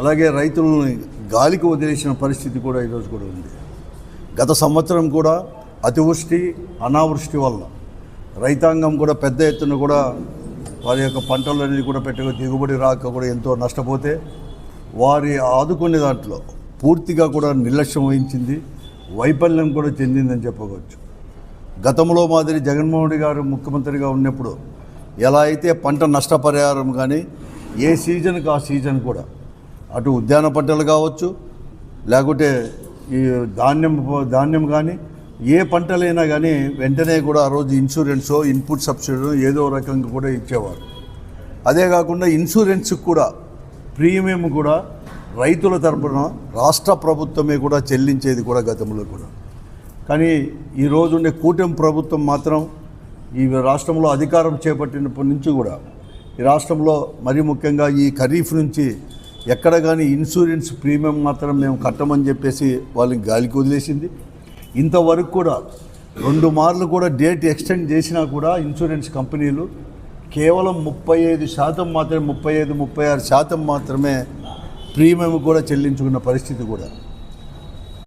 అలాగే రైతులని గాలికి వదిలేసిన పరిస్థితి కూడా ఈరోజు కూడా ఉంది. గత సంవత్సరం కూడా అతివృష్టి అనావృష్టి వల్ల రైతాంగం కూడా పెద్ద ఎత్తున కూడా వారి యొక్క పంటలు అనేది కూడా పెట్టక దిగుబడి రాక కూడా ఎంతో నష్టపోతే వారి ఆదుకునే దాంట్లో పూర్తిగా కూడా నిర్లక్ష్యం వహించింది వైఫల్యం కూడా చెందిందని చెప్పవచ్చు. గతంలో మాదిరి జగన్మోహన్ రెడ్డి గారు ముఖ్యమంత్రిగా ఉన్నప్పుడు ఎలా అయితే పంట నష్టపరిహారం కానీ ఏ సీజన్కి ఆ సీజన్ కూడా అటు ఉద్యాన పంటలు కావచ్చు లేకుంటే ఈ ధాన్యం ధాన్యం కానీ ఏ పంటలైనా కానీ వెంటనే కూడా ఆ రోజు ఇన్సూరెన్సో ఇన్పుట్ సబ్సిడీ ఏదో రకంగా కూడా ఇచ్చేవారు. అదే కాకుండా ఇన్సూరెన్స్కి కూడా ప్రీమియం కూడా రైతుల తరపున రాష్ట్ర ప్రభుత్వమే కూడా చెల్లించేది కూడా గతంలో కూడా. కానీ ఈ ఉండే కూటమి ప్రభుత్వం మాత్రం ఈ రాష్ట్రంలో అధికారం చేపట్టినప్పటి నుంచి కూడా ఈ రాష్ట్రంలో మరీ ముఖ్యంగా ఈ ఖరీఫ్ నుంచి ఎక్కడ కానీ ఇన్సూరెన్స్ ప్రీమియం మాత్రం మేము కట్టమని చెప్పేసి వాళ్ళని గాలికి వదిలేసింది. ఇంతవరకు కూడా రెండు మార్లు కూడా డేట్ ఎక్స్టెండ్ చేసినా కూడా ఇన్సూరెన్స్ కంపెనీలు కేవలం ముప్పై ఐదు శాతం మాత్రమే ముప్పై ఐదు ముప్పై ఆరు శాతం మాత్రమే ప్రీమియం కూడా చెల్లించుకున్న పరిస్థితి కూడా.